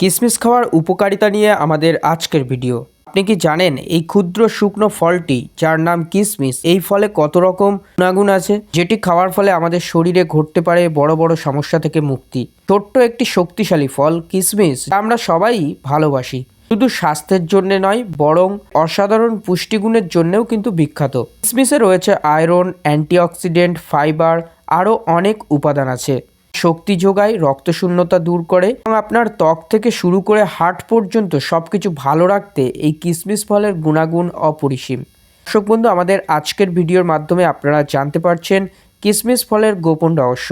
কিশমিশ খাওয়ার উপকারিতা নিয়ে আমাদের আজকের ভিডিও। আপনি কি জানেন এই ক্ষুদ্র শুকনো ফলটি, যার নাম কিশমিশ এই ফলে কত রকম গুণাগুণ আছে? যেটি খাওয়ার ফলে আমাদের শরীরে ঘটতে পারে বড় বড় সমস্যা থেকে মুক্তি। ছোট্ট একটি শক্তিশালী ফল যা আমরা সবাই ভালোবাসি। শুধু স্বাস্থ্যের জন্য নয়, বরং অসাধারণ পুষ্টিগুণের জন্যও কিন্তু বিখ্যাত। কিশমিশে রয়েছে আয়রন, অ্যান্টিঅক্সিডেন্ট, ফাইবার, আরও অনেক উপাদান আছে। শক্তি যোগায়, রক্তশূন্যতা দূর করে এবং আপনার ত্বক থেকে শুরু করে হার্ট পর্যন্ত সব কিছু ভালো রাখতে এই কিসমিস ফলের গুণাগুণ অপরিসীম। দর্শক বন্ধু, আমাদের আজকের ভিডিওর মাধ্যমে আপনারা জানতে পারছেন কিসমিস ফলের গোপন রহস্য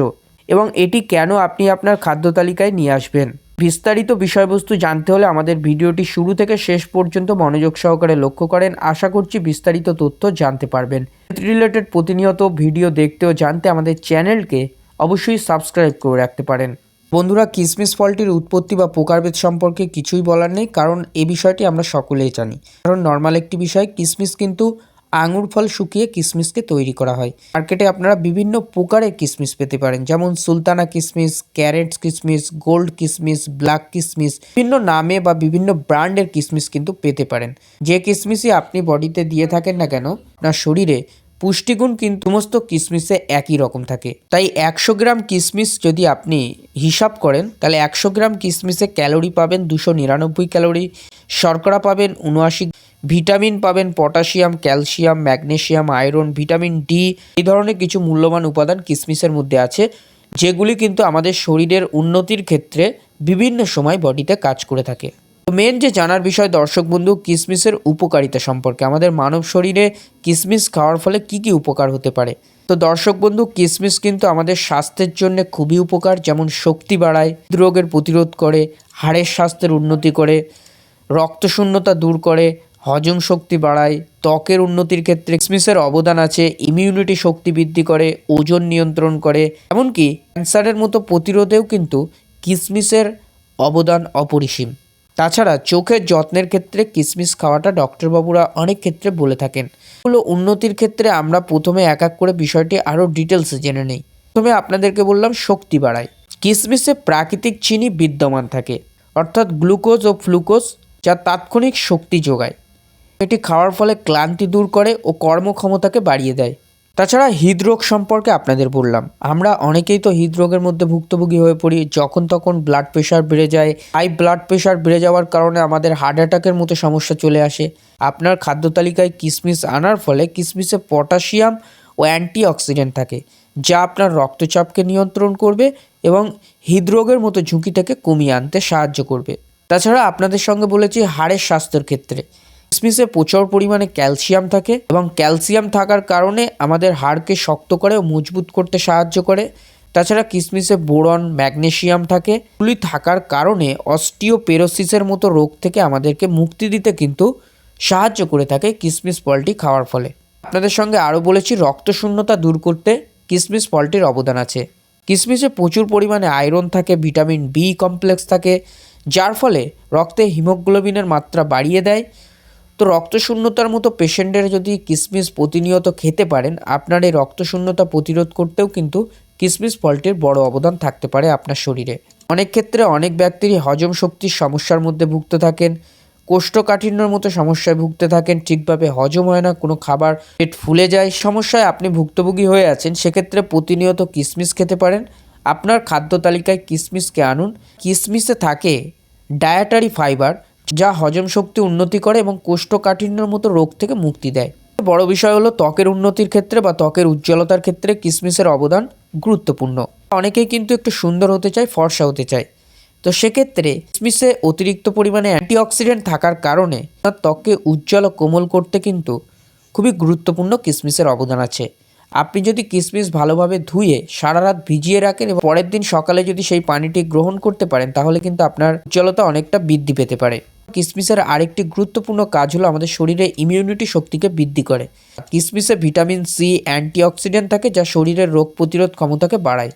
এবং এটি কেন আপনি আপনার খাদ্য তালিকায় নিয়ে আসবেন। বিস্তারিত বিষয়বস্তু জানতে হলে আমাদের ভিডিওটি শুরু থেকে শেষ পর্যন্ত মনোযোগ সহকারে লক্ষ্য করেন। আশা করছি বিস্তারিত তথ্য জানতে পারবেন। রিলেটেড প্রতিনিয়ত ভিডিও দেখতে ও জানতে আমাদের চ্যানেলকে অবশ্যই সাবস্ক্রাইব করে রাখতে পারেন। বন্ধুরা, কিসমিস ফলটির উৎপত্তি বা প্রকারভেদ সম্পর্কে কিছুই বলার নেই, কারণ এই বিষয়টি আমরা সকলেই জানি। কারণ নর্মাল একটি বিষয়, কিসমিস কিন্তু আঙুর ফল শুকিয়ে কিসমিসকে তৈরি করা হয়। মার্কেটে আপনারা বিভিন্ন প্রকারের কিসমিস পেতে পারেন, যেমন সুলতানা কিসমিস ক্যারেট কিসমিস, গোল্ড কিসমিস, ব্ল্যাক কিসমিস, বিভিন্ন নামে বা বিভিন্ন ব্র্যান্ডের কিসমিস কিন্তু পেতে পারেন। যে কিসমিসই আপনি বডিতে দিয়ে থাকেন না কেন, আপনার শরীরে পুষ্টিগুণ কিন্তু সমস্ত কিসমিসে একই রকম থাকে। তাই একশো গ্রাম কিসমিস যদি আপনি হিসাব করেন, তাহলে একশো গ্রাম কিসমিসে ক্যালোরি পাবেন দুশো নিরানব্বই ক্যালোরি, শর্করা পাবেন উনআশি, ভিটামিন পাবেন potassium, calcium magnesium iron, vitamin D, এই ধরনের কিছু মূল্যবান উপাদান কিসমিসের মধ্যে আছে, যেগুলি কিন্তু আমাদের শরীরের উন্নতির ক্ষেত্রে বিভিন্ন সময় বডিতে কাজ করে থাকে। মেন যে জানার বিষয় দর্শক বন্ধু কিসমিসের উপকারিতা সম্পর্কে। আমাদের মানব শরীরে কিসমিস খাওয়ার ফলে কি কি উপকার হতে পারে? তো দর্শক বন্ধু, কিসমিস কিন্তু আমাদের স্বাস্থ্যের জন্য খুবই উপকার, যেমন শক্তি বাড়ায়, রোগের প্রতিরোধ করে, হাড়ের স্বাস্থ্যের উন্নতি করে, রক্তশূন্যতা দূর করে, হজম শক্তি বাড়ায়, ত্বকের উন্নতির ক্ষেত্রে কিসমিসের অবদান আছে ইমিউনিটি শক্তি বৃদ্ধি করে, ওজন নিয়ন্ত্রণ করে, এমনকি ক্যান্সারের মতো প্রতিরোধেও কিন্তু কিসমিসের অবদান অপরিসীম। তাছাড়া চোখের যত্নের ক্ষেত্রে কিসমিস খাওয়াটা ডক্টরবাবুরা অনেক ক্ষেত্রে বলে থাকেন। এগুলো উন্নতির ক্ষেত্রে আমরা প্রথমে এক এক করে বিষয়টি আরও ডিটেলসে জেনে নেই। প্রথমে আপনাদেরকে বললাম শক্তি বাড়ায়। কিসমিসে প্রাকৃতিক চিনি বিদ্যমান থাকে, অর্থাৎ গ্লুকোজ ও ফ্লুকোজ যা তাৎক্ষণিক শক্তি যোগায়। এটি খাওয়ার ফলে ক্লান্তি দূর করে ও কর্মক্ষমতাকে বাড়িয়ে দেয়। তাছাড়া হৃদরোগ সম্পর্কে আপনাদের বললাম। আমরা অনেকেই তো হৃদরোগের মধ্যে ভুক্তভোগী হয়ে পড়ি, যখন তখন ব্লাড প্রেশার বেড়ে যায়। হাই ব্লাড প্রেশার বেড়ে যাওয়ার কারণে আমাদের হার্ট অ্যাটাকের মতো সমস্যা চলে আসে। আপনার খাদ্য তালিকায় কিসমিস আনার ফলে কিসমিসে পটাশিয়াম ও অ্যান্টিঅক্সিডেন্ট থাকে, যা আপনার রক্তচাপকে নিয়ন্ত্রণ করবে এবং হৃদরোগের মতো ঝুঁকিটাকে কমিয়ে আনতে সাহায্য করবে। তাছাড়া আপনাদের সঙ্গে বলেছি হাড়ের স্বাস্থ্যের ক্ষেত্রে। কিসমিসে প্রচুর পরিমাণে ক্যালসিয়াম থাকে এবং ক্যালসিয়াম থাকার কারণে আমাদের হাড়কে শক্ত করে ও মজবুত করতে সাহায্য করে। তাছাড়া কিসমিসে বোরন ম্যাগনেশিয়াম থাকে। এগুলি থাকার কারণে অস্টিওপেরোসিসের মতো রোগ থেকে আমাদেরকে মুক্তি দিতে কিন্তু সাহায্য করে থাকে কিসমিস ফলটি খাওয়ার ফলে। আপনাদের সঙ্গে আরও বলেছি, রক্তশূন্যতা দূর করতে কিসমিস ফলটির অবদান আছে। কিসমিসে প্রচুর পরিমাণে আয়রন থাকে, ভিটামিন বি কমপ্লেক্স থাকে, যার ফলে রক্তে হিমোগ্লোবিনের মাত্রা বাড়িয়ে দেয়। তো রক্তশূন্যতার মতো পেশেন্টের যদি কিসমিস প্রতিনিয়ত খেতে পারেন, আপনার এই রক্তশূন্যতা প্রতিরোধ করতেও কিন্তু কিসমিস ফলটির বড় অবদান থাকতে পারে আপনার শরীরে। অনেক ক্ষেত্রে অনেক ব্যক্তিরই হজম শক্তির সমস্যার মধ্যে ভুগতে থাকেন, কোষ্ঠকাঠিন্যর মতো সমস্যায় ভুগতে থাকেন, ঠিকভাবে হজম হয় না, কোনো খাবার পেট ফুলে যায়, সমস্যায় আপনি ভুক্তভোগী হয়ে আছেন, সেক্ষেত্রে প্রতিনিয়ত কিসমিস খেতে পারেন। আপনার খাদ্য তালিকায় কিসমিসকে আনুন। কিসমিসে থাকে ডায়েটারি ফাইবার যা হজম শক্তি উন্নতি করে এবং কোষ্ঠকাঠিন্যের মতো রোগ থেকে মুক্তি দেয়। বড় বিষয় হলো ত্বকের উন্নতির ক্ষেত্রে বা ত্বকের উজ্জ্বলতার ক্ষেত্রে কিসমিসের অবদান গুরুত্বপূর্ণ। অনেকেই কিন্তু একটু সুন্দর হতে চায়, ফর্সা হতে চায়। তো সেক্ষেত্রে কিসমিসে অতিরিক্ত পরিমাণে অ্যান্টিঅক্সিডেন্ট থাকার কারণে তার ত্বককে উজ্জ্বল ও কোমল করতে কিন্তু খুবই গুরুত্বপূর্ণ কিসমিসের অবদান আছে। আপনি যদি কিসমিস ভালোভাবে ধুয়ে সারা রাত ভিজিয়ে রাখেন এবং পরের দিন সকালে যদি সেই পানিটি গ্রহণ করতে পারেন, তাহলে কিন্তু আপনার উজ্জ্বলতা অনেকটা বৃদ্ধি পেতে পারে। কিসমিসের আরেকটি গুরুত্বপূর্ণ কাজ হলো আমাদের শরীরে ইমিউনিটি শক্তিকে বৃদ্ধি করে। কিসমিসে ভিটামিন সি অ্যান্টিঅক্সিডেন্ট থাকে যা শরীরের রোগ প্রতিরোধ ক্ষমতাকে বাড়ায়।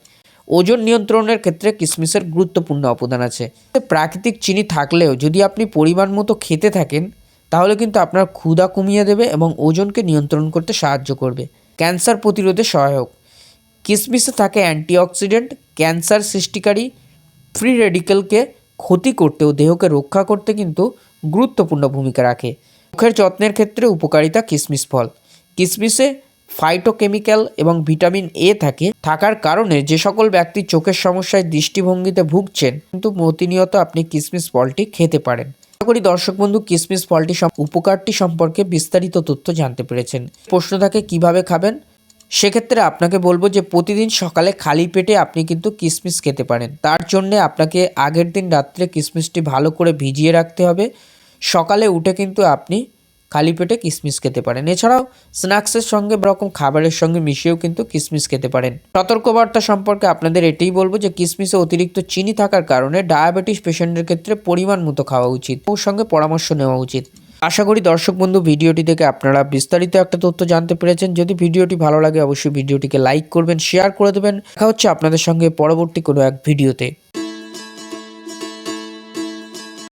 ওজন নিয়ন্ত্রণের ক্ষেত্রে কিসমিসের গুরুত্বপূর্ণ অবদান আছে। প্রাকৃতিক চিনি থাকলেও যদি আপনি পরিমাণ মতো খেতে থাকেন, তাহলে কিন্তু আপনার ক্ষুধা কমিয়ে দেবে এবং ওজনকে নিয়ন্ত্রণ করতে সাহায্য করবে। ক্যান্সার প্রতিরোধে সহায়ক। কিসমিসে থাকে অ্যান্টিঅক্সিডেন্ট ক্যান্সার সৃষ্টিকারী ফ্রি রেডিকেলকে ক্ষতি করতে ও দেহকে রক্ষা করতে কিন্তু গুরুত্বপূর্ণ ভূমিকা রাখে। মুখের যত্নের ক্ষেত্রে উপকারিতা কিশমিশ ফল। কিশমিশে ফাইটোকেমিক্যাল এবং ভিটামিন এ থাকে। থাকার কারণে যে সকল ব্যক্তি চোখের সমস্যায় দৃষ্টিভঙ্গিতে ভুগছেন, কিন্তু প্রতিনিয়ত আপনি কিশমিশ ফলটি খেতে পারেন। আশা করি দর্শক বন্ধু কিশমিশ ফলটি উপকারটি সম্পর্কে বিস্তারিত তথ্য জানতে পেরেছেন। প্রশ্ন থাকে, কীভাবে খাবেন? সেক্ষেত্রে আপনাকে বলব যে প্রতিদিন সকালে খালি পেটে আপনি কিন্তু কিশমিশ খেতে পারেন। তার জন্যে আপনাকে আগের দিন রাত্রে কিশমিশটি ভালো করে ভিজিয়ে রাখতে হবে। সকালে উঠে কিন্তু আপনি খালি পেটে কিশমিশ খেতে পারেন। এছাড়াও স্ন্যাক্সের সঙ্গে রকম খাবারের সঙ্গে মিশিয়েও কিন্তু কিশমিশ খেতে পারেন। সতর্কবার্তা সম্পর্কে আপনাদের এটাই বলব যে কিশমিশে অতিরিক্ত চিনি থাকার কারণে ডায়াবেটিস পেশেন্টের ক্ষেত্রে পরিমাণ মতো খাওয়া উচিত। ওর সঙ্গে পরামর্শ নেওয়া উচিত। আশা করি দর্শক বন্ধু, ভিডিওটি থেকে আপনারা বিস্তারিত একটা তথ্য জানতে পেরেছেন। যদি ভিডিওটি ভালো লাগে, অবশ্যই ভিডিওটিকে লাইক করবেন, শেয়ার করে দেবেন। দেখা হচ্ছে আপনাদের সঙ্গে পরবর্তী কোনো এক ভিডিওতে।